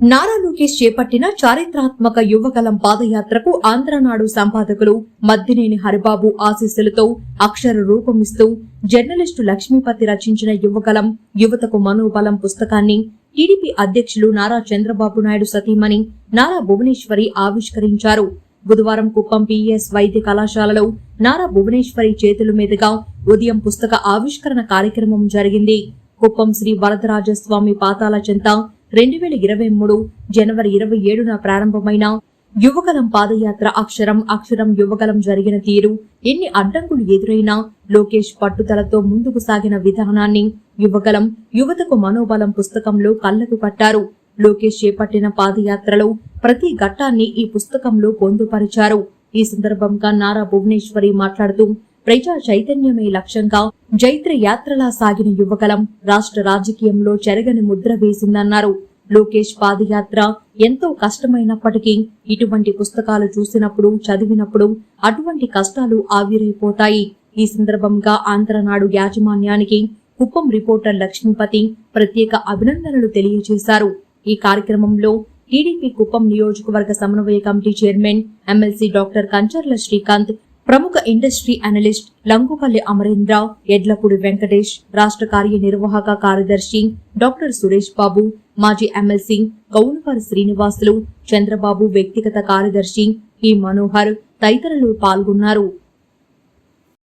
నారా లోకేష్ చేపట్టిన చారిత్రాత్మక యువకలం పాదయాత్రకు ఆంధ్రనాడు సంపాదకులు మద్దినేని హరిబాబు ఆశీస్సులతో అక్షర రూపమిస్తూ జర్నలిస్టు లక్ష్మీపతి రచించిన యువకలం యువతకు మనోబలం పుస్తకాన్ని టీడీపీ అధ్యక్షులు నారా చంద్రబాబు నాయుడు సతీమణి నారా భువనేశ్వరి ఆవిష్కరించారు. బుధవారం కుప్పం పిఎస్ వైద్య కళాశాలలో నారా భువనేశ్వరి చేతుల మీదుగా ఉదయం పుస్తక ఆవిష్కరణ కార్యక్రమం జరిగింది. కుప్పం శ్రీ వరదరాజస్వామి పాతాల చెంత రెండు వేల ఇరవై మూడు జనవరి ఇరవై ఏడున ప్రారంభమైన యువకలం పాదయాత్ర అక్షరం అక్షరం యువకలం జరిగిన తీరు ఎన్ని అడ్డంకులు ఎదురైనా లోకేష్ పట్టుదలతో ముందుకు సాగిన విధానాన్ని యువకలం యువతకు మనోబలం పుస్తకంలో కళ్ళకు కట్టారు. లోకేష్ చేపట్టిన పాదయాత్రలో ప్రతి ఘట్టాన్ని ఈ పుస్తకంలో పొందుపరిచారు. ఈ సందర్భంగా నారా భువనేశ్వరి మాట్లాడుతూ ప్రజా చైతన్యమే లక్ష్యంగా జైత్ర యాత్రలా సాగిన యువకలం రాష్ట్ర రాజకీయంలో చెరగని ముద్ర వేసిందన్నారు. లోకేష్ పాదయాత్ర ఎంతో కష్టమైనప్పటికీ ఇటువంటి పుస్తకాలు చూసినప్పుడు చదివినప్పుడు అటువంటి కష్టాలు ఆవిరైపోతాయి. ఈ సందర్భంగా ఆంధ్రనాడు యాజమాన్యానికి కుప్పం రిపోర్టర్ లక్ష్మీపతి ప్రత్యేక అభినందనలు తెలియజేశారు. ఈ కార్యక్రమంలో టీడీపీ కుప్పం నియోజకవర్గ సమన్వయ committee chairman MLC doctor Kancharla Srikanth ప్రముఖ ఇండస్ట్రీ అనలిస్ట్ లంగుపల్లి అమరేంద్ర ఎడ్లపూడి వెంకటేష్ రాష్ట్ర కార్యనిర్వాహక కార్యదర్శి డాక్టర్ సురేష్ బాబు మాజీ ఎమ్మెల్సీ గౌనవారి శ్రీనివాసులు చంద్రబాబు వ్యక్తిగత కార్యదర్శి ఈ మనోహర్ తదితరులు పాల్గొన్నారు.